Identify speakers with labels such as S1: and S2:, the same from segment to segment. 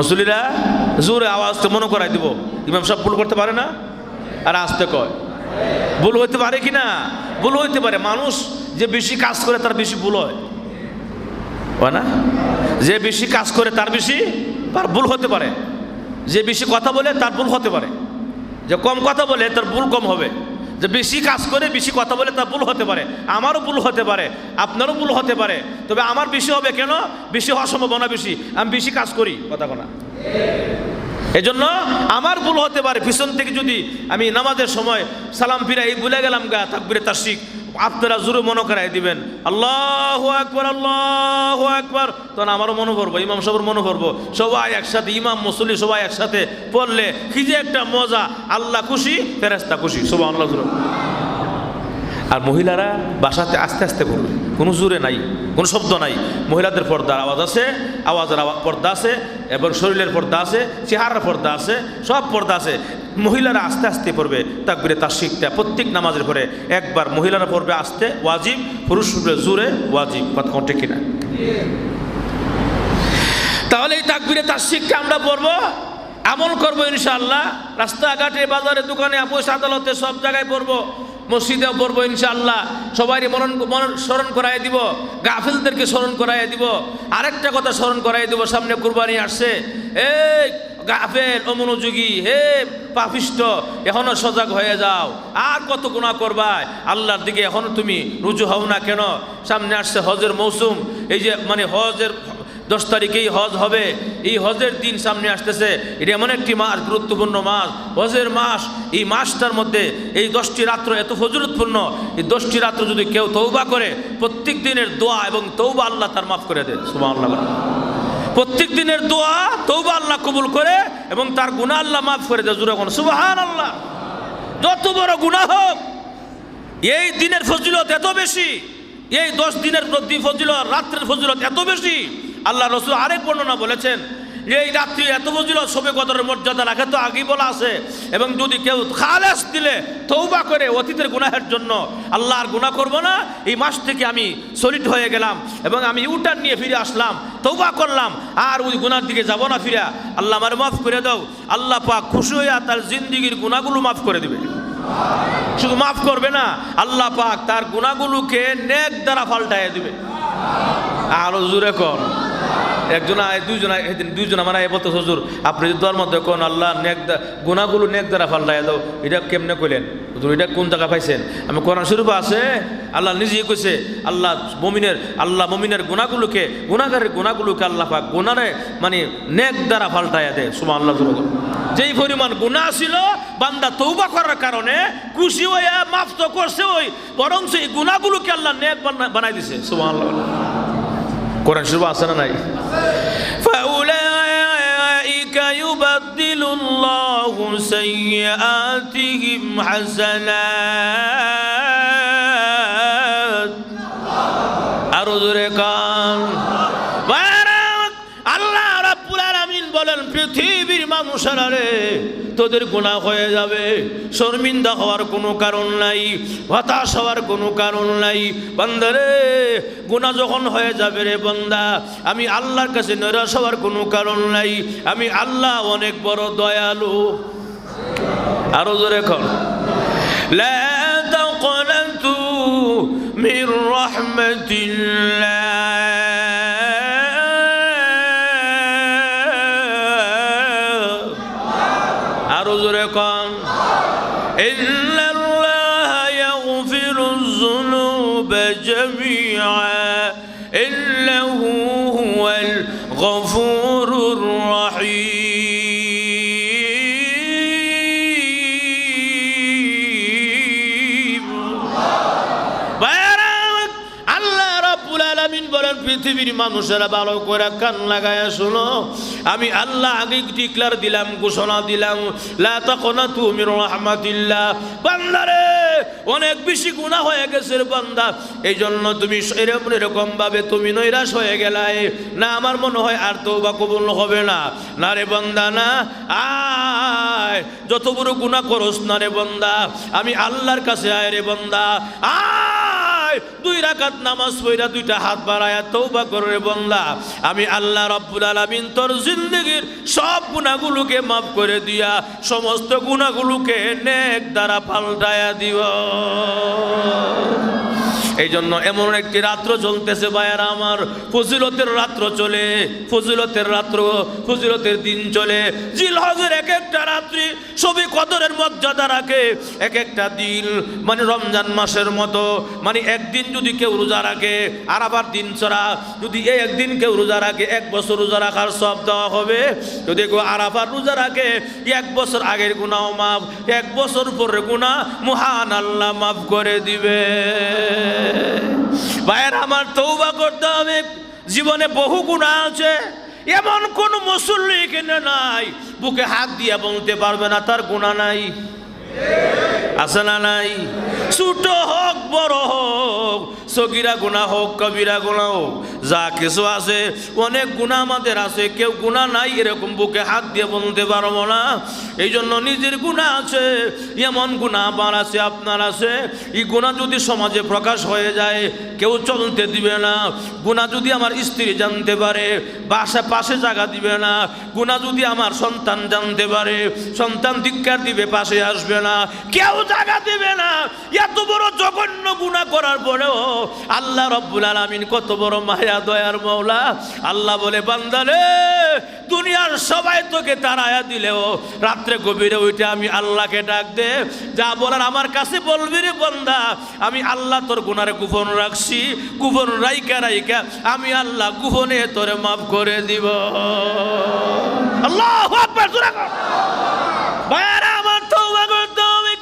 S1: মুসলিরা জোরে আওয়াজটা মনে করাই দিব। ইমাম সব ভুল করতে পারে না? আর আসতে কয়। ভুল হইতে পারে কি না? ভুল হইতে পারে। মানুষ যে বেশি কাজ করে তার বেশি ভুল হয়। হয় না? যে বেশি কাজ করে তার বেশি, তার ভুল হতে পারে। যে বেশি কথা বলে তার ভুল হতে পারে। যে কম কথা বলে তার ভুল কম হবে। যে বেশি কাজ করে, বেশি কথা বলে তা ভুল হতে পারে। আমারও ভুল হতে পারে, আপনারও ভুল হতে পারে। তবে আমার বেশি হবে কেন? বেশি হওয়ার সম্ভাবনা বেশি। আমি বেশি কাজ করি, কথা কোনা। জন্য আমার ভুল হতে পারে। পিছন থেকে যদি আমি নামাজের সময় সালাম ফিরাই, ভুলে গেলাম গা, তাকবিরে তাসিক আপনারা জোরে মনে করাই দিবেন। আল্লাহ একবার আল্লাহ একবার তখন আমারও মনে পড়ব, ইমাম সবর মনে পড়ব, সবাই একসাথে, ইমাম মুসলি সবাই একসাথে পড়লে কি যে একটা মজা। আল্লাহ খুশি ফেরেস্তা খুশি। সবাই আল্লাহ জোরে আর মহিলারা বাসাতে আস্তে আস্তে পড়বে। কোনো জোরে নাই, কোনো শব্দ নাই। মহিলাদের পর্দার আওয়াজ আছে, আওয়াজের আওয়াজ পর্দা আছে, এবং শরীরের পর্দা আছে, চেহারার পর্দা আছে, সব পর্দা আছে। মহিলারা আস্তে আস্তে পড়বে তাকবিরে তার শিখতে প্রত্যেক নামাজের পরে একবার মহিলারা পড়বে আস্তে, ওয়াজিব, পুরুষ পড়বে জোরে, ওয়াজিব। কথা ঠিক কিনা? তাহলে এই তাকবিরে তার শিখকে আমরা পড়ব, আমল করব ইনশাআল্লাহ, রাস্তাঘাটে, বাজারে, দোকানে, আপোষ, আদালতে সব জায়গায় পড়ব, মসজিদেও পড়ব ইনশাআল্লাহ সবাই মনন স্মরণ করাই দিব, গাফিলদেরকে স্মরণ করাই দিব, আরেকটা কথা স্মরণ করাই দিব, সামনে কুরবানি আসছে, এই গাফেল, অমনোযোগী, হে পাপিষ্ট, এখনও সজাগ হয়ে যাও। আর কত গুণা করবায় আল্লাহর দিকে এখনও তুমি রুজু হও না কেন? সামনে আসছে হজের মৌসুম। এই যে মানে হজের দশ তারিখেই হজ হবে। এই হজের দিন সামনে আসতেছে। এটা এমন একটি মাস, গুরুত্বপূর্ণ মাস। হজের মাস, এই মাসটার মধ্যে এই দশটি রাত্র এত ফজরতপূর্ণ এই দশটি রাত্র যদি কেউ তৌবা করে, প্রত্যেক দিনের দোয়া এবং তৌবা আল্লাহ তার মাফ করে দেয়। সুমা আল্লাহ প্রত্যেক দিনের দোয়া তৌবা আল্লাহ কবুল করে এবং তার গুণা আল্লাহ মাফ করে দেয়। জুড়ে কোন সুবাহান আল্লাহ যত বড় গুণা হোক, এই দিনের ফজিলত এত বেশি, এই দশ দিনের ফজিলত, রাত্রের ফজিলত এত বেশি, আল্লাহ রসুল আরেক বর্ণনা বলেছেন এই রাত্রি এত ফজিলত সবে কদরের মর্যাদা রাখে তো আগেই বলা আছে। এবং যদি কেউ খালেস দিলে তৌবা করে অতীতের গুনাহের জন্য আল্লাহ আর গুনাহ করব না, এই মাস থেকে আমি সলিড হয়ে গেলাম এবং আমি ইউটার নিয়ে ফিরে আসলাম তৌবা করলাম, আর ওই গুনার দিকে যাব না ফিরে। আল্লাহ আমার মাফ করে দাও। আল্লাহ পাক খুশি হইয়া তার জিন্দিগির গুণাগুলো মাফ করে দিবে। শুধু মাফ করবে না, আল্লাহ পাক তার গুণাগুলোকে নেক দ্বারা পাল্টাইয়া দিবে। আরও জুড়ে কর একজন আয়, দুইজন আয় সেদিন দুইজন আমার আয় বলতো হুজুর, আপনি যদি তোর মধ্যে কোন আল্লাহ নেক গুণাগুলো নেক দ্বারা পাল্টাইয়া দাও, এটা কেমনে কইলেন? হুজুর, এটা কোন জায়গা পাইছেন? আমি কোরআন শরীফ আছে, আল্লাহ নিজেই কইছে, আল্লাহ মমিনের আল্লাহ মমিনের গুণাগুলোকে গুণাগারের গুণাগুলোকে আল্লাহ পাক গুণারে মানে নেক দ্বারা পাল্টাইয়া দেয় সুমা আল্লাহ যেই পরিমাণ গুণা ছিল, বান্দা তৌবা করার কারণে খুশি হইয়া মাফ তো করছে ওই, বরং সেই গুণাগুলোকে আল্লাহ নেক বানা- বানাই দিছে, সুবহানাল্লাহ কোরআন শরীফ আছে না নাই فأولئك يبدل الله سيئاتهم حسنات আরো জোরে পৃথিবীর মানুষেরা রে তোদের গুনাহ হয়ে যাবে শর্মিন্দা হওয়ার কোনো কারণ নাই হতাশ হওয়ার কোনো কারণ নাই বান্দারে গুনাহ যখন হয়ে যাবে রে বান্দা আমি আল্লাহর কাছে নৈরাশ হওয়ার কোনো কারণ নাই আমি আল্লাহ অনেক বড় দয়ালু আরো জোরে কর لا تقنطوا من رحمة الله পৃথিবীর মানুষেরা ভালো করে কান লাগায় শুনো। আমি আল্লাহ আগে ডিক্লার দিলাম, ঘোষণা দিলাম, লা তাকনাতু মির বান্দারে, অনেক বেশি গুনাহ হয়ে গেছে বান্দা। এই জন্য তুমি এরকম এরকম ভাবে তুমি নৈরাশ হয়ে গেলাই। না, আমার মনে হয় আর তো বা কবুল হবে না। না রে বান্দা, না। আয়, যত বড় গুনাহ করস না রে বান্দা। আমি আল্লাহর কাছে আয় রে বান্দা। আয় দুই রাকাত নামাজ পড়া দুইটা হাত বাড়ায়া তৌবা করে বললা আমি আল্লাহ রব্বুল আলামিন তোর জিন্দগির সব গুণাগুলোকে মাফ করে দিয়া সমস্ত গুণাগুলোকে নেক দ্বারা পাল্টায়া দিব। এই জন্য এমন একটি রাত্র চলতেছে বায়ার আমার। ফজিলতের রাত্র চলে, ফজিলতের রাত্র, ফজিলতের দিন চলে। জিল হজের এক একটা রাত্রি সবই কদরের মর্যাদা রাখে। এক একটা দিন মানে রমজান মাসের মতো মানে একদিন যদি কেউ রোজা রাখে, আর আবার দিন ছড়া যদি এই একদিন কেউ রোজা রাখে, এক বছর রোজা রাখার সব দেওয়া হবে। যদি কেউ আর আবার রোজা রাখে, এক বছর আগের গুণাও মাফ, এক বছর পরের গুণা মহান আল্লাহ মাফ করে দিবে। ভাইয়ের আমার তৌবা করতে হবে। জীবনে বহু গুণা আছে। এমন কোন মুসল্লি এখানে নাই। বুকে হাত দিয়ে বলতে পারবে না, তার গুণা নাই। আছে না নাই? ছোট হোক, বড় হোক। সগিরা গুণা হোক, কবিরা গুণা হোক, যা কিছু আছে, অনেক গুণা আমাদের আছে, কেউ গুণা নাই, এরকম বুকে হাত দিয়ে বলতে পারব না। এই জন্য নিজের গুণা আছে, এমন গুণা আমার আছে, আপনার আছে। এই গুণা যদি সমাজে প্রকাশ হয়ে যায়, কেউ চলতে দিবে না। গুণা যদি আমার স্ত্রী জানতে পারে, বাসা পাশে জায়গা দিবে না। গুণা যদি আমার সন্তান জানতে পারে, সন্তান ধিক্কার দিবে, পাশে আসবে না। কেউ জায়গা দিবে না। এত বড় জঘন্য গুণা করার পরেও আল্লাহ রব্বুল আলমিন কত বড় মায়া, দয়ার মৌলা আল্লাহ বলে, বান্দারে, দুনিয়ার সবাই তোকে তারায়া দিলেও, রাত্রে গভীরে উঠে আমি আল্লাহকে ডাক দে। যা বলার আমার কাছে বলবি রে বন্দা। আমি আল্লাহ তোর গুনারে গোপন রাখছি, গোপন রাইকা রাইকা আমি আল্লাহ গোপনে তোরে মাফ করে দিব। আল্লাহ আমার হবে।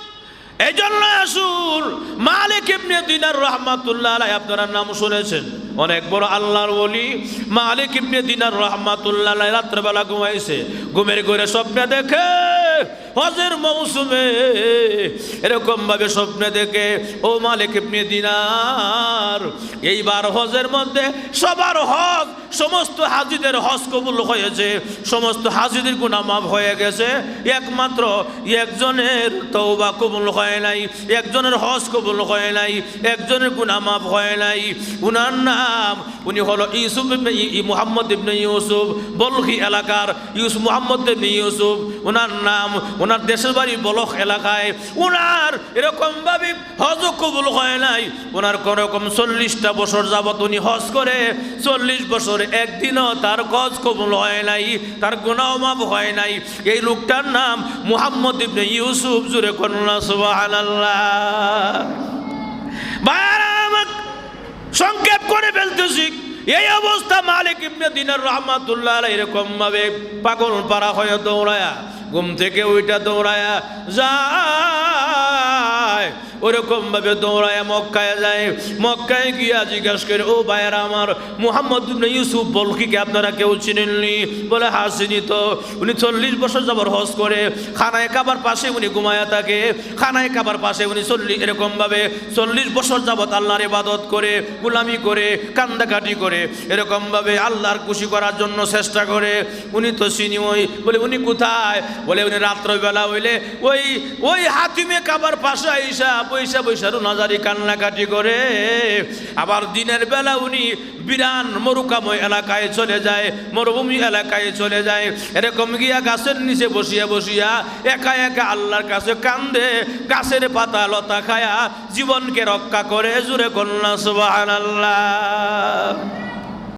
S1: এই জন্য আসুন মালিক ইবনে দিনার রহমাতুল্লাহ আলাই আপনারা নাম শুনেছেন। অনেক বড় আল্লাহর বলি মালিক ইবনে দিনার রহমাতুল্লাহ আলাই রাত্রেবেলা ঘুমাইছে। ঘুমের ঘরে স্বপ্নে দেখে হজের মৌসুমে এরকম ভাবে স্বপ্নে দেখে, ও মালিক ইবনে দিনার, এইবার হজের মধ্যে সবার হজ, সমস্ত হাজিদের হজ কবুল হয়েছে, সমস্ত হাজিদের গুনাহ মাফ হয়ে গেছে, একমাত্র একজনের তওবা কবুল হয় নাই, একজনের হজ কবুল হয় নাই, একজনের গুনাহ মাফ হয় নাই। উনার নাম, উনি হলো ইউসুফ মুহাম্মদ ইবনে ইউসুফ বলখি এলাকার ইউসুফ, মুহাম্মদ ইবনে ইউসুফ। ওনার নাম ওনার দেশের বাড়ি বলখ এলাকায়। ওনার এরকম ভাবে হজ কবুল হয় নাই। ওনার কোনোরকম চল্লিশটা বছর যাবত উনি হজ করে, চল্লিশ বছর একদিনও তার গজ কবুল হয় নাই, তার গুণাও মাপ হয় নাই। এই লোকটার নাম মুহাম্মদ ইবনে ইউসুফ, জুরে কন্যা আমার সংক্ষেপ করে ফেলতেছি। এই অবস্থা মালিক ইবনে দিনার রহমাতুল্লাহ এরকম ভাবে পাগল পারা হয়ে দৌড়ায়া। ঘুম থেকে ওইটা দৌড়ায়া যায় ওরকম ভাবে দৌড়ায় মক্কায় যায়। মক্কায় গিয়া জিজ্ঞাসা করে, ও ভাইয়ারা আমার, মুহাম্মদ ইউসুফ বলকিকে আপনারা কেউ চিনেননি? বলে হ্যাঁ চিনি তো। উনি চল্লিশ বছর যাবার হজ করে, খানায় কাবার পাশে উনি ঘুমায়া থাকে, খানায় কাবার পাশে উনি চল্লিশ এরকম ভাবে চল্লিশ বছর যাবত আল্লাহর ইবাদত করে, গুলামি করে, কান্দাকাটি করে এরকম ভাবে আল্লাহর খুশি করার জন্য চেষ্টা করে। উনি তো চিনি ওই, বলে, উনি কোথায়? বলে, উনি রাত্রবেলা হইলে ওই ওই হাতিমে কাবার পাশে আইসা পয়সা পয়সা নাজারি কান্নাকাটি করে। আবার দিনের বেলা উনি বিরান মরুকাময় এলাকায় চলে যায়, মরুভূমি এলাকায় চলে যায়। এরকম গিয়া গাছের নিচে বসিয়া বসিয়া একা একা আল্লাহর কাছে কান্দে, গাছের পাতা লতা খায়া জীবনকে রক্ষা করে। জুড়ে কন্যা সুবাহ আল্লাহ